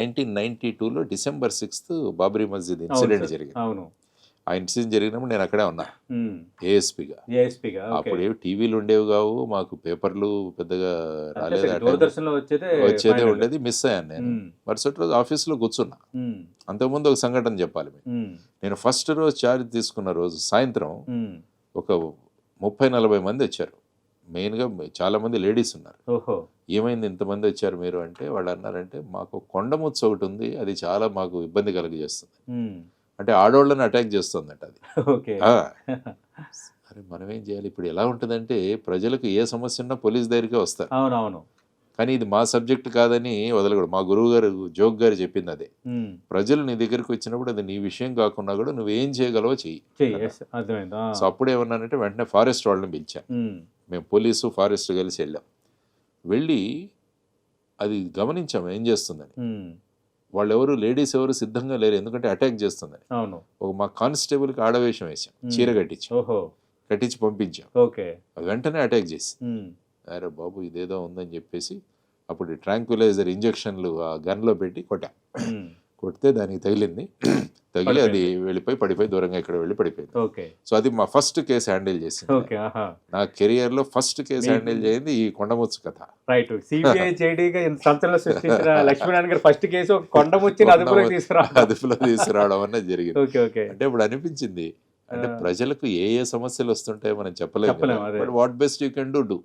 Nineteen ninety టూలో December sixth Babri Masjid incident. జరిగింది. అవును. ఆ ఇన్సిడెంట్ జరిగినప్పుడు నేను అక్కడే ఉన్నా. ఏఎస్పీగా. ఏఎస్పీగా అప్పుడు ఏవి టీవీలు ఉండేవి కావు మాకు పేపర్లు పెద్దగా రాలేదు వచ్చేదే. ఉండేది మిస్ అయ్యాను నేను. మరుసటి రోజు ఆఫీస్లో కూర్చున్నా. అంతకుముందు ఒక సంఘటన చెప్పాలి నేను ఫస్ట్ రోజు చార్జ్ తీసుకున్న రోజు సాయంత్రం. ఒక ముప్పై నలభై మంది వచ్చారు. మెయిన్గా చాలా మంది లేడీస్ ఉన్నారు. ఏమైంది ఇంతమంది వచ్చారు మీరు అంటే వాళ్ళు అన్నారంటే మాకు కొండముచ్చు ఒకటి ఉంది అది చాలా మాకు ఇబ్బంది కలుగజేస్తుంది. అంటే ఆడవాళ్ళని అటాక్ చేస్తుందట అది. అరే మనం ఏం చేయాలి? ఇప్పుడు ఎలా ఉంటుందంటే ప్రజలకు ఏ సమస్య ఉన్నా పోలీస్ దగ్గరికే వస్తారు. అవునవును. కానీ ఇది మా సబ్జెక్ట్ కాదని వదలకూడదు. మా గురువు గారు జోక్ గారు చెప్పింది అదే. ప్రజలు నీ దగ్గరికి వచ్చినప్పుడు అది నీ విషయం కాకుండా కూడా నువ్వేం చేయగలవో చెయ్యి. సో అప్పుడు ఏమన్నానంటే వెంటనే ఫారెస్ట్ వాళ్ళని పిలిచాను. మేము పోలీసు ఫారెస్ట్ కలిసి వెళ్ళాం. వెళ్ళి అది గమనించాం ఏం చేస్తుందని. వాళ్ళు ఎవరు లేడీస్ ఎవరు సిద్ధంగా లేరు ఎందుకంటే అటాక్ చేస్తుందని. అవును. ఒక మా కానిస్టేబుల్కి ఆడవేషం వేసాం. చీర కట్టించాం. ఓహో. కట్టించి పంపించాం. ఓకే. అది వెంటనే అటాక్ చేసి. అరే బాబు ఇదేదో ఉందని చెప్పేసి అప్పుడు ట్రాంక్యులైజర్ ఇంజక్షన్లు ఆ గన్లో పెట్టి కొట్టా. కొడితే దానికి తగిలింది. తగిలి అది వెళ్ళిపోయి పడిపోయి దూరంగా ఇక్కడ వెళ్ళి పడిపోయింది. ఓకే. సో అది మా ఫస్ట్ కేసు హ్యాండిల్ చేసింది. ఓకే నా కెరియర్లో ఫస్ట్ కేసు హ్యాండిల్ చేయింది ఈ కొండముచ్చు కథ. రైట్. సిబిఐ జేడీగా ఇంత సంచలనం సృష్టించిన లక్ష్మీనారాయణ గారు ఫస్ట్ కేసు ఒక కొండ ముచ్చిన అదుపులోకి తీసుకురా అదుపులో తీసుకురావడం అన్నది జరిగింది. Okay okay. అంటే ఇప్పుడు అనిపించింది అంటే. ప్రజలకు ఏ ఏ సమస్యలు వస్తుంటాయో మనం చెప్పలేము. But what best you can do do